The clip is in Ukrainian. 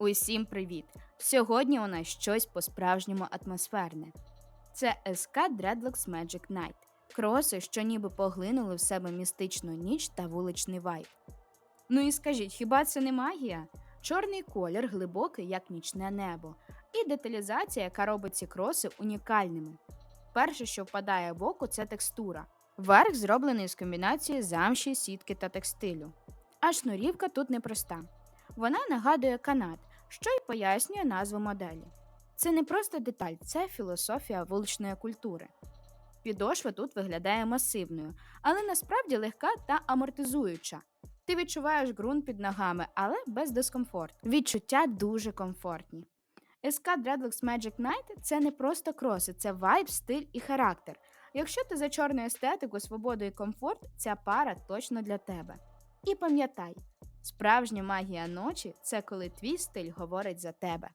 Усім привіт! Сьогодні у нас щось по-справжньому атмосферне. Це SK Dreadlocks Magic Night. Кроси, що ніби поглинули в себе містичну ніч та вуличний вайб. Ну і скажіть, хіба це не магія? Чорний колір глибокий, як нічне небо, і деталізація, яка робить ці кроси унікальними. Перше, що впадає в око, це текстура. Верх зроблений з комбінації замші, сітки та текстилю. А шнурівка тут непроста. Вона нагадує канат, що й пояснює назву моделі. Це не просто деталь, це філософія вуличної культури. Підошва тут виглядає масивною, але насправді легка та амортизуюча. Ти відчуваєш ґрунт під ногами, але без дискомфорту. Відчуття дуже комфортні. SK Dreadlocks Magic Night це не просто кроси, це вайб, стиль і характер. Якщо ти за чорну естетику, свободу і комфорт, ця пара точно для тебе. І пам'ятай, справжня магія ночі це коли твій стиль говорить за тебе.